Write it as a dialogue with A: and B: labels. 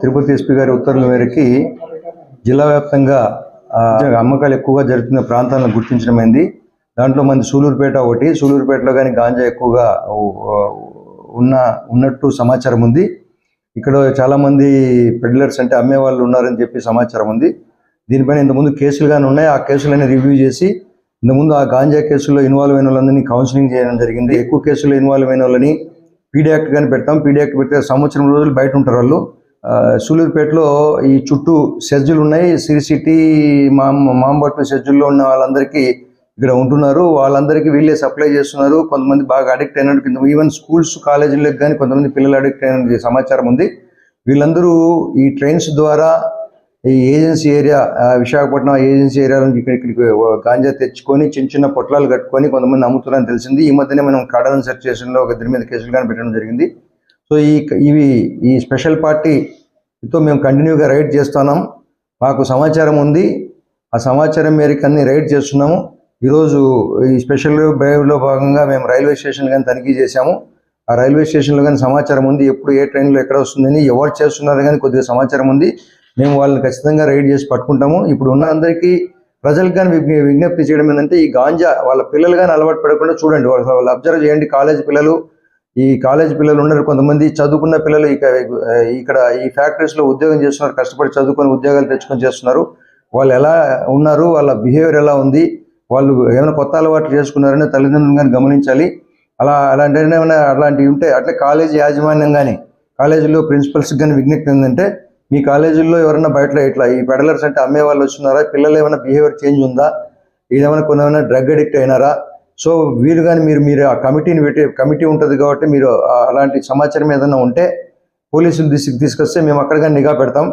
A: Tirupati SP గారి ఉత్తర్వుల మేరకి జిల్లా వ్యాప్తంగా అమ్మకాలు ఎక్కువగా జరుగుతున్న ప్రాంతాలను గుర్తించడమైంది దాంట్లో మంది సూలూరుపేట ఒకటి సూలూరుపేటలో కానీ గాంజా ఎక్కువగా ఉన్న ఉన్నట్టు సమాచారం ఉంది. ఇక్కడ చాలామంది పెడ్లర్స్ అంటే అమ్మే వాళ్ళు ఉన్నారని చెప్పి సమాచారం ఉంది. దీనిపైన ఇంతకుముందు కేసులు కానీ ఉన్నాయి? ఆ కేసులన్నీ రివ్యూ చేసి ఇంతకుముందు ఆ గాంజా కేసుల్లో ఇన్వాల్వ్ అయిన వాళ్ళందరినీ కౌన్సిలింగ్ చేయడం జరిగింది. ఎక్కువ కేసుల్లో ఇన్వాల్వ్ అయిన వాళ్ళని పీడీ యాక్ట్ కానీ పెడతాం. పీడీ యాక్ట్ పెడితే సంవత్సరం రోజులు బయట ఉంటారు వాళ్ళు. ఆ, సూలూరుపేటలో ఈ చుట్టూ సెజ్జులు ఉన్నాయి. సిరి సిటీ మా మాంబట్టు సెజ్జుల్లో ఉన్న వాళ్ళందరికీ ఇక్కడ ఉంటున్నారు. వాళ్ళందరికీ వీళ్ళే సప్లై చేస్తున్నారు. కొంతమంది బాగా అడిక్ట్ అయినట్టు కింద ఈవెన్ స్కూల్స్ కాలేజీలకు కానీ కొంతమంది పిల్లలు అడిక్ట్ అయిన సమాచారం ఉంది. వీళ్ళందరూ ఈ ట్రైన్స్ ద్వారా ఈ agency area Visakhapatnam agency area నుంచి ఇక్కడ ఇక్కడికి గాంజా తెచ్చుకొని చిన్న చిన్న పొట్లాలు కట్టుకొని కొంతమంది అమ్ముతున్నారని తెలిసింది. ఈ మధ్యనే మనం కాడన్ సెర్చ్ చేసిన ఒక ఇద్దరి మీద కేసులు కానీ పెట్టడం జరిగింది. సో ఈ ఇవి ఈ స్పెషల్ పార్టీతో మేము కంటిన్యూగా రైడ్ చేస్తున్నాం. మాకు సమాచారం ఉంది. ఆ సమాచారం మేరకు అన్ని రైడ్ చేస్తున్నాము. ఈరోజు ఈ స్పెషల్ డ్రైవ్లో భాగంగా మేము రైల్వే స్టేషన్ కానీ తనిఖీ చేశాము. ఆ రైల్వే స్టేషన్లో కానీ సమాచారం ఉంది. ఎప్పుడు ఏ ట్రైన్లో ఎక్కడ వస్తుందని ఎవరు చేస్తున్నారు కానీ కొద్దిగా సమాచారం ఉంది. మేము వాళ్ళని ఖచ్చితంగా రైడ్ చేసి పట్టుకుంటాము. ఇప్పుడు ఉన్న అందరికీ ప్రజలకు కానీ విజ్ఞప్తి చేయడం ఏంటంటే ఈ గాంజా వాళ్ళ పిల్లలు కానీ అలవాటు పడకుండా చూడండి. వాళ్ళు వాళ్ళు అబ్జర్వ్ చేయండి. కాలేజ్ పిల్లలు ఈ కాలేజ్ పిల్లలు ఉన్నారు కొంతమంది చదువుకున్న పిల్లలు ఇక ఇక్కడ ఈ ఫ్యాక్టరీస్లో ఉద్యోగం చేస్తున్నారు. కష్టపడి చదువుకొని ఉద్యోగాలు తెచ్చుకొని చేస్తున్నారు. వాళ్ళు ఎలా ఉన్నారు? వాళ్ళ బిహేవియర్ ఎలా ఉంది? వాళ్ళు ఏమైనా కొత్త అలవాట్లు చేసుకున్నారని తల్లిదండ్రులు కానీ గమనించాలి. అలా అలాంటి ఏమైనా అలాంటివి ఉంటే అట్లే కాలేజీ యాజమాన్యం కానీ కాలేజీలో ప్రిన్సిపల్స్కి కానీ విజ్ఞప్తి ఏంటంటే మీ కాలేజీల్లో ఎవరైనా బయట ఇట్లా ఈ పెడలర్స్ అంటే అమ్మే వాళ్ళు వస్తున్నారా పిల్లలు ఏమైనా బిహేవియర్ చేంజ్ ఉందా? ఏదైనా కొన్ని ఏమైనా డ్రగ్ అడిక్ట్ అయినారా? సో వీరు కానీ మీరు మీరు ఆ కమిటీని పెట్టి కమిటీ ఉంటుంది కాబట్టి మీరు అలాంటి సమాచారం ఏదైనా ఉంటే పోలీసులు దృష్టికి తీసుకొస్తే మేము అక్కడ కానీ నిఘా పెడతాం.